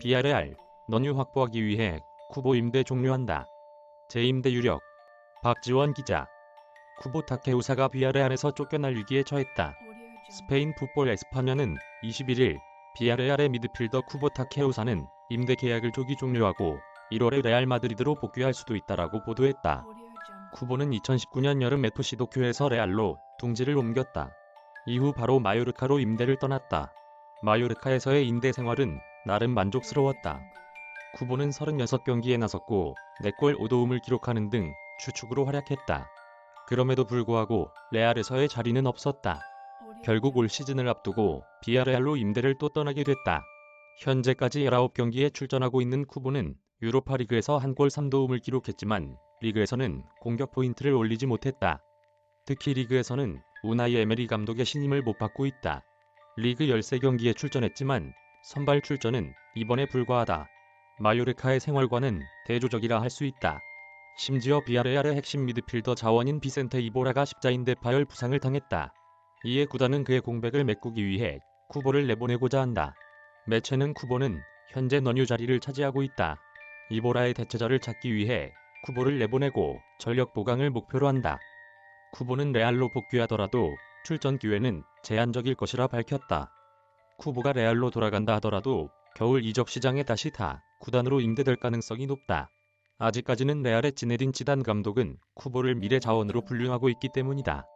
BRR 너뉴 확보하기 위해 쿠보 임대 종료한다. 재임대 유력 박지원 기자 쿠보 타케우사가 BRR에서 쫓겨날 위기에 처했다. 스페인 풋볼 에스파냐는 21일 BRR의 미드필더 쿠보 타케우사는 임대 계약을 조기 종료하고 1월에 레알 마드리드로 복귀할 수도 있다라고 보도했다. 쿠보는 2019년 여름 FC 도쿄에서 레알로 둥지를 옮겼다. 이후 바로 마요르카로 임대를 떠났다. 마요르카에서의 임대 생활은 나름 만족스러웠다. 쿠보는 36경기에 나섰고 4골 5도움을 기록하는 등 추축으로 활약했다. 그럼에도 불구하고 레알에서의 자리는 없었다. 결국 올 시즌을 앞두고 비아레알로 임대를 또 떠나게 됐다. 현재까지 19경기에 출전하고 있는 쿠보는 유로파 리그에서 한 골 3도움을 기록했지만 리그에서는 공격 포인트를 올리지 못했다. 특히 리그에서는 우나이 에메리 감독의 신임을 못 받고 있다. 리그 13경기에 출전했지만 선발 출전은 이번에 불과하다. 마요르카의 생활과는 대조적이라 할 수 있다. 심지어 비아레알의 핵심 미드필더 자원인 비센테 이보라가 십자인대 파열 부상을 당했다. 이에 구단은 그의 공백을 메꾸기 위해 쿠보를 내보내고자 한다. 매체는 쿠보는 현재 너뉴 자리를 차지하고 있다. 이보라의 대체자를 찾기 위해 쿠보를 내보내고 전력 보강을 목표로 한다. 쿠보는 레알로 복귀하더라도 출전 기회는 제한적일 것이라 밝혔다. 쿠보가 레알로 돌아간다 하더라도 겨울 이적 시장에 다시 타 구단으로 임대될 가능성이 높다. 아직까지는 레알의 지네딘 지단 감독은 쿠보를 미래 자원으로 분류하고 있기 때문이다.